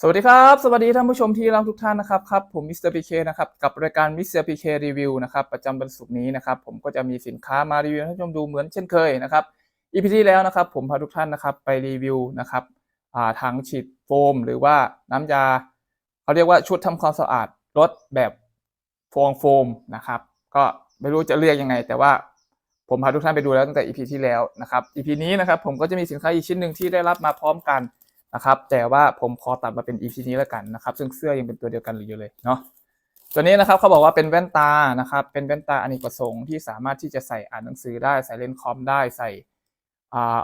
สวัสดีครับ สวัสดีท่านผู้ชมที่รักทุกท่านนะครับครับผมมิสเตอร์พีเคนะครับกับรายการมิสเตอร์พีเครีวิวนะครับประจำวันศุกร์นี้นะครับผมก็จะมีสินค้ามารีวิวให้ท่านผู้ชมดูเหมือนเช่นเคยนะครับอีพีที่แล้วนะครับผมพาทุกท่านนะครับไปรีวิวนะครับอ่าถังฉีดโฟม หรือว่าน้ำยาเขาเรียกว่าชุดทำความสะอาดรถแบบฟองโฟมนะครับก็ไม่รู้จะเรียกยังไง แต่ว่าผมพาทุกท่านไปดูแล้วตั้งแต่ EP ที่แล้วนะครับ EP นี้นะครับผมก็จะมีสินค้าอีกชิ้นหนึ่งที่ได้รับมาพร้อมกัน นะครับแต่ว่าผมขอตัดมาเป็น EP นี้แล้วกันนะครับ ซึ่งเสื้อยังเป็นตัวเดียวกันอยู่เลยเนาะตัวนี้นะครับเขาบอกว่าเป็นแว่นตานะครับ เป็นแว่นตาอเนกประสงค์ที่สามารถที่จะใส่อ่านหนังสือได้ใส่เล่นคอมได้ใส่อ่า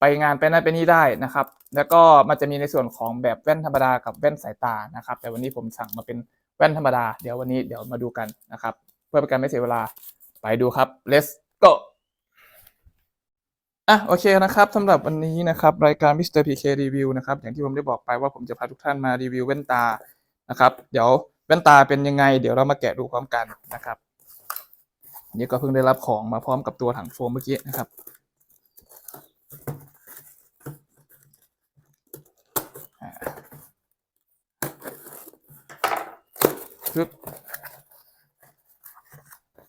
ไปงานไปนั่นไปนี่ได้นะครับ แล้วก็มันจะมีในส่วนของแบบแว่นธรรมดากับแว่นสายตานะครับ แต่วันนี้ผมสั่งมาเป็นแว่นธรรมดา เดี๋ยววันนี้เดี๋ยวมาดูกันนะครับ เพื่อเป็นการไม่เสียเวลาไปดูครับ let's go อะโอเคนะครับสำหรับวันนี้นะครับรายการ Mr. PK Review นะครับอย่างที่ผมได้บอกไปว่าผมจะพาทุกท่านมารีวิวแว่นตานะครับ เดี๋ยวแว่นตาเป็นยังไง เดี๋ยวเรามาแกะดูพร้อมกันนะครับนี่ก็เพิ่งได้รับของมาพร้อมกับตัวถังโฟมเมื่อกี้นะครับอ่าปึ๊บ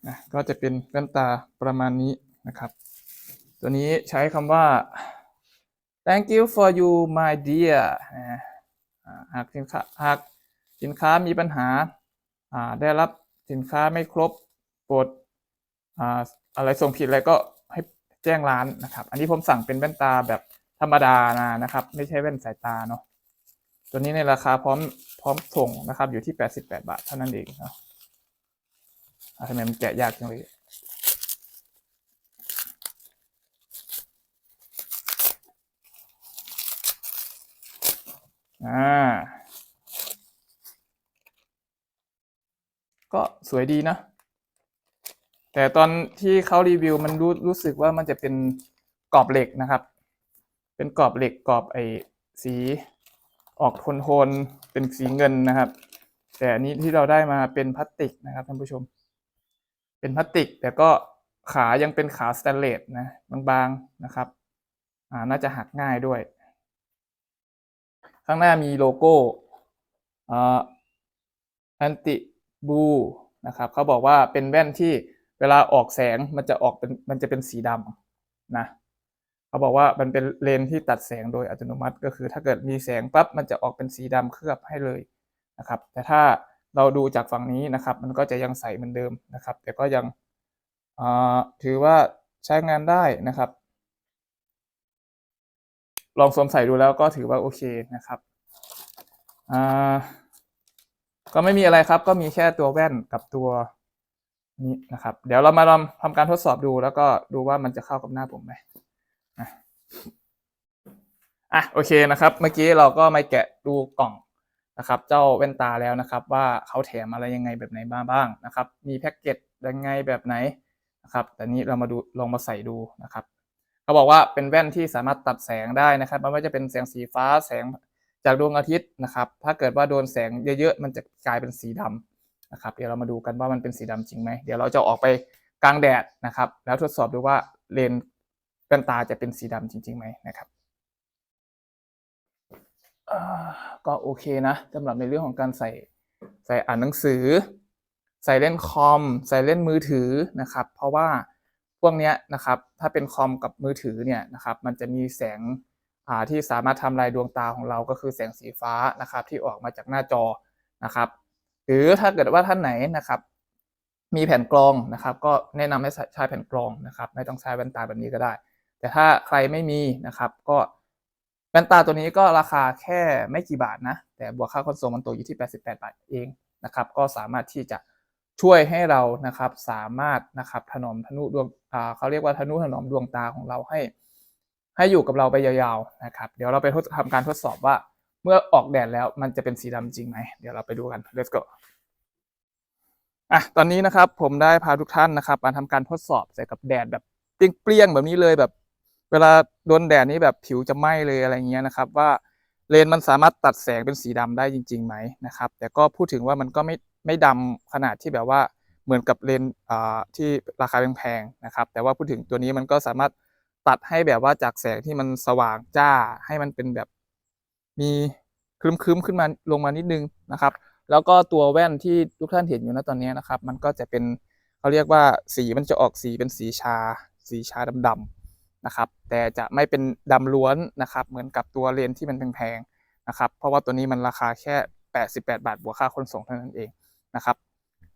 อะก็จะเป็นแว่นตาประมาณนี้นะครับ ตัวนี้ใช้คำว่า thank you for you my dear นะอ่าหากสินค้าหากสินค้ามีปัญหา ได้รับสินค้าไม่ครบโปรดอะไรส่งผิดอะไรก็ให้แจ้งร้านนะครับ อันนี้ผมสั่งเป็นแว่นตาแบบธรรมดานะนะครับ ไม่ใช่แว่นสายตาเนาะตัวนี้ในราคาพร้อมพร้อมส่งนะครับ อยู่ที่ 88 บาทเท่านั้นเองเนาะทำไมมันแกะยากจังเลย อ่า ก็สวยดีนะ แต่ตอนที่เขารีวิวมันรู้รู้สึกว่ามันจะเป็นกรอบเหล็กนะครับ เป็นกรอบเหล็กกรอบไอ้สีออกโทนโทนๆเป็นสีเงินนะครับ แต่อันนี้ที่เราได้มาเป็นพลาสติกนะครับท่านผู้ชม เป็นพลาสติก แต่ก็ขายังเป็นขาสแตนเลสนะบางๆนะครับ อ่าน่าจะหักง่ายด้วย ข้างหน้ามีโลโก้อ่า anti blue นะครับเขาบอกว่าเป็นแว่นที่เวลาออกแสงมันจะออกเป็นมันจะเป็นสีดำนะเขาบอกว่ามันเป็นเลนที่ตัดแสงโดยอัตโนมัติ ก็คือถ้าเกิดมีแสงปั๊บมันจะออกเป็นสีดำเคลือบให้เลยนะครับ แต่ถ้าเราดูจากฝั่งนี้นะครับ มันก็จะยังใสเหมือนเดิมนะครับ แต่ก็ยังถือว่าใช้งานได้นะครับ ลองสวมใส่ดูแล้วก็ถือว่าโอเคนะครับอ่าก็ไม่มีอะไรครับ ก็มีแค่ตัวแว่นกับตัวนี้นะครับ เดี๋ยวเรามาลองทำการทดสอบดูแล้วก็ดูว่ามันจะเข้ากับหน้าผมไหมอะโอเคนะครับ เมื่อกี้เราก็มาแกะดูกล่องนะครับ เจ้าแว่นตาแล้วนะครับ ว่าเขาแถมอะไรยังไงแบบไหนบ้าบ้างนะครับ มีแพ็กเกจยังไงแบบไหนนะครับแต่นี้เรามาดูลองมาใส่ดูนะครับ เขาบอกว่าเป็นแว่นที่สามารถตัดแสงได้นะครับไม่ว่าจะเป็นแสงสีฟ้าแสงจากดวงอาทิตย์นะครับ ถ้าเกิดว่าโดนแสงเยอะๆ มันจะกลายเป็นสีดำนะครับ เดี๋ยวเรามาดูกันว่ามันเป็นสีดำจริงไหม เดี๋ยวเราจะออกไปกลางแดดนะครับ แล้วทดสอบดูว่าเลนส์แว่นตาจะเป็นสีดำจริงๆไหมนะครับก็โอเคนะสำหรับในเรื่องของการใส่ใส่อ่านหนังสือ ใส่เล่นคอม ใส่เล่นมือถือนะครับ เพราะว่า พวกนี้นะครับถ้าเป็นคอมกับมือถือเนี่ยนะครับมันจะมีแสงที่สามารถทำลายดวงตาของเราก็คือแสงสีฟ้านะครับที่ออกมาจากหน้าจอนะครับ หรือถ้าเกิดว่าท่านไหนนะครับมีแผ่นกรองนะครับ ก็แนะนำให้ใช้แผ่นกรองนะครับ ไม่ต้องใช้แว่นตาแบบนี้ก็ได้ แต่ถ้าใครไม่มีนะครับ ก็แว่นตาตัวนี้ก็ราคาแค่ไม่กี่บาทนะ แต่บวกค่าขนส่งมันตกอยู่ที่ 88 บาทเองนะครับ ก็สามารถที่จะช่วยให้เรานะครับ สามารถนะครับถนอมทนุดวง เขาเรียกว่าทนุถนอมดวงตาของเราให้ ให้อยู่กับเราไปยาวๆนะครับ เดี๋ยวเราไปทดทำการทดสอบว่า เมื่อออกแดดแล้วมันจะเป็นสีดำจริงไหมเดี๋ยวเราไปดูกัน let's go อะตอนนี้นะครับผมได้พาทุกท่านนะครับมาทำการทดสอบใส่กับแดดแบบเปรี้ยงๆแบบนี้เลยแบบ เวลาโดนแดดนี้แบบผิวจะไหม้เลยอะไรเงี้ยนะครับ ว่าเลนส์มันสามารถตัดแสงเป็นสีดำได้จริงๆไหมนะครับ แต่ก็พูดถึงว่ามันก็ไม่ไม่ดำขนาดที่แบบว่า เหมือนกับเลนที่ราคาแพงๆนะครับ แต่ว่าพูดถึงตัวนี้มันก็สามารถตัดให้แบบว่าจากแสงที่มันสว่างจ้าให้มันเป็นแบบมีครึ้มๆขึ้นมาลงมานิดนึงนะครับ แล้วก็ตัวแว่นที่ทุกท่านเห็นอยู่นะตอนนี้นะครับ มันก็จะเป็นเขาเรียกว่าสีมันจะออกสีเป็นสีชา สีชาดำๆนะครับ แต่จะไม่เป็นดำล้วนนะครับ เหมือนกับตัวเลนที่มันแพงๆนะครับ เพราะว่าตัวนี้มันราคาแค่ 88 บาทบวกค่าขนส่งเท่านั้นเองนะครับ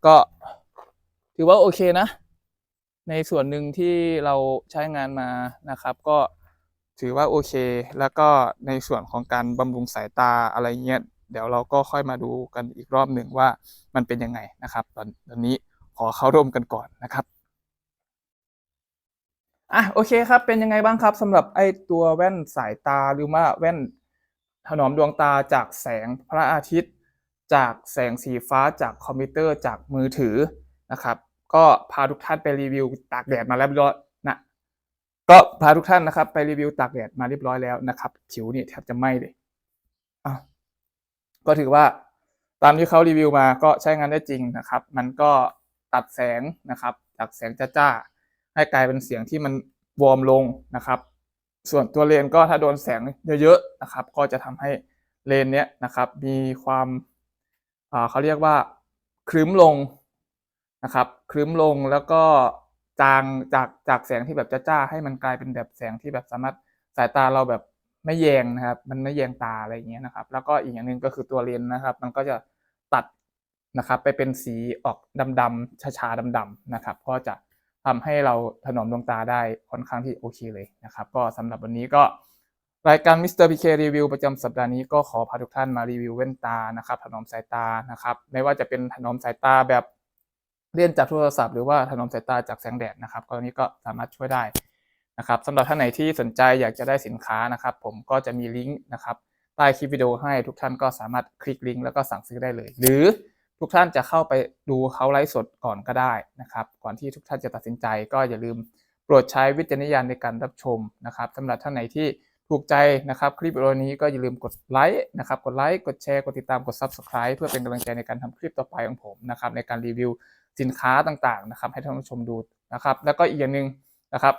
ก็ ถือว่าโอเคนะ ในส่วนหนึ่งที่เราใช้งานมานะครับ ก็ถือว่าโอเค แล้วก็ในส่วนของการบำรุงสายตาอะไรเงี้ยเดี๋ยวเราก็ค่อยมาดูกันอีกรอบหนึ่งว่ามันเป็นยังไงนะครับตอนตอนนี้ขอเข้าร่วมกันก่อนนะครับอะโอเคครับ เป็นยังไงบ้างครับสำหรับไอ้ตัวแว่นสายตาหรือว่าแว่นถนอมดวงตาจากแสงพระอาทิตย์ จากแสงสีฟ้าจากคอมพิวเตอร์จากมือถือ นะครับ ก็พาทุกท่านไปรีวิวตากแดดมาแล้วเรียบร้อยนะก็พาทุกท่านนะครับ ไปรีวิวตากแดดมาเรียบร้อยแล้วนะครับ ผิวนี่แทบจะไหม้เลยอะก็ถือว่าตามที่เขารีวิวมาก็ใช้งานได้จริงนะครับ มันก็ตัดแสงนะครับจากแสงจ้าๆให้กลายเป็นเสียงที่มันวอร์มลงนะครับ ส่วนตัวเลนก็ถ้าโดนแสงเยอะๆนะครับ ก็จะทำให้เลนเนี้ยนะครับมีความอ่าเขาเรียกว่าครึ้มลง นะครับครึ้มลงแล้วก็จางจากจากแสงที่แบบจ้าๆให้มันกลายเป็นแบบแสงที่แบบสามารถสายตาเราแบบไม่แยงนะครับ มันไม่แยงตาอะไรอย่างเงี้ยนะครับ แล้วก็อีกอย่างหนึ่งก็คือตัวเลนส์นะครับ มันก็จะตัดนะครับ ไปเป็นสีออกดำๆชาๆดำๆนะครับ ก็จะทำให้เราถนอมดวงตาได้ค่อนข้างที่โอเคเลยนะครับ ก็สำหรับวันนี้ก็รายการมิสเตอร์พีเครีวิวประจำสัปดาห์นี้ก็ขอพาทุกท่านมารีวิวแว่นตานะครับ ถนอมสายตานะครับ ไม่ว่าจะเป็นถนอมสายตาแบบ เลี่ยนจากโทรศัพท์หรือว่าถนอมสายตาจากแสงแดดนะครับก็นี้ก็สามารถช่วยได้นะครับสำหรับท่านไหนที่สนใจอยากจะได้สินค้านะครับ ผมก็จะมีลิงก์นะครับใต้คลิปวิดีโอให้ทุกท่านก็สามารถคลิกลิงก์แล้วก็สั่งซื้อได้เลย หรือทุกท่านจะเข้าไปดูเขาไลฟ์สดก่อนก็ได้นะครับ ก่อนที่ทุกท่านจะตัดสินใจก็อย่าลืมโปรดใช้วิจารณญาณในการรับชมนะครับสำหรับท่านไหนที่ถูกใจนะครับ คลิปวิดีโอนี้ก็อย่าลืมกดไลค์นะครับ กดไลค์ กดแชร์ กดติดตาม กด Subscribe เพื่อเป็นกำลังใจในการทำคลิปต่อไปของผมนะครับในการรีวิว สินค้าต่างๆนะครับ ให้ท่านผู้ชมดูนะครับ แล้วก็อีกอย่างหนึ่งนะครับ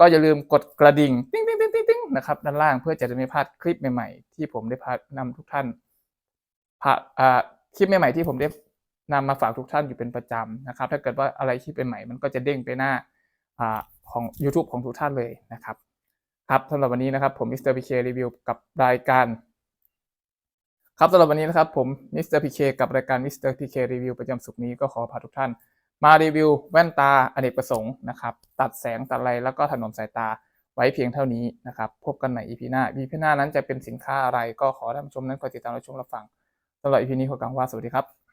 ก็อย่าลืมกดกระดิ่งติ๊งติ๊งติ๊งติ๊งติ๊งนะครับด้านล่างเพื่อจะได้ไม่พลาดคลิปใหม่ๆ ที่ผมได้พานำทุกท่านพาอ่าคลิปใหม่ๆที่ผมได้นำมาฝากทุกท่านอยู่เป็นประจำนะครับ ถ้าเกิดว่าอะไรคลิปใหม่ๆมันก็จะเด้งไปหน้าอ่าของ YouTube ของทุกท่านเลยนะครับครับสำหรับวันนี้นะครับผมมิสเตอร์พีเครีวิวกับรายการ ครับสำหรับวันนี้นะครับผมมิสเตอร์พีเคกับรายการมิสเตอร์พีเครีวิวประจำสุกนี้ก็ขอพาทุกท่าน มารีวิวแว่นตาอเนกประสงค์นะครับตัดแสงตัดไรแล้วก็ถนอมสายตาไว้เพียงเท่านี้นะครับพบกันใหม่ EP หน้า EP หน้านั้นจะเป็นสินค้าอะไรก็ขอท่านผู้ชมนั้นคอยติดตามรับชมรับฟังสำหรับ EP นี้ขอกล่าวว่าสวัสดีครับ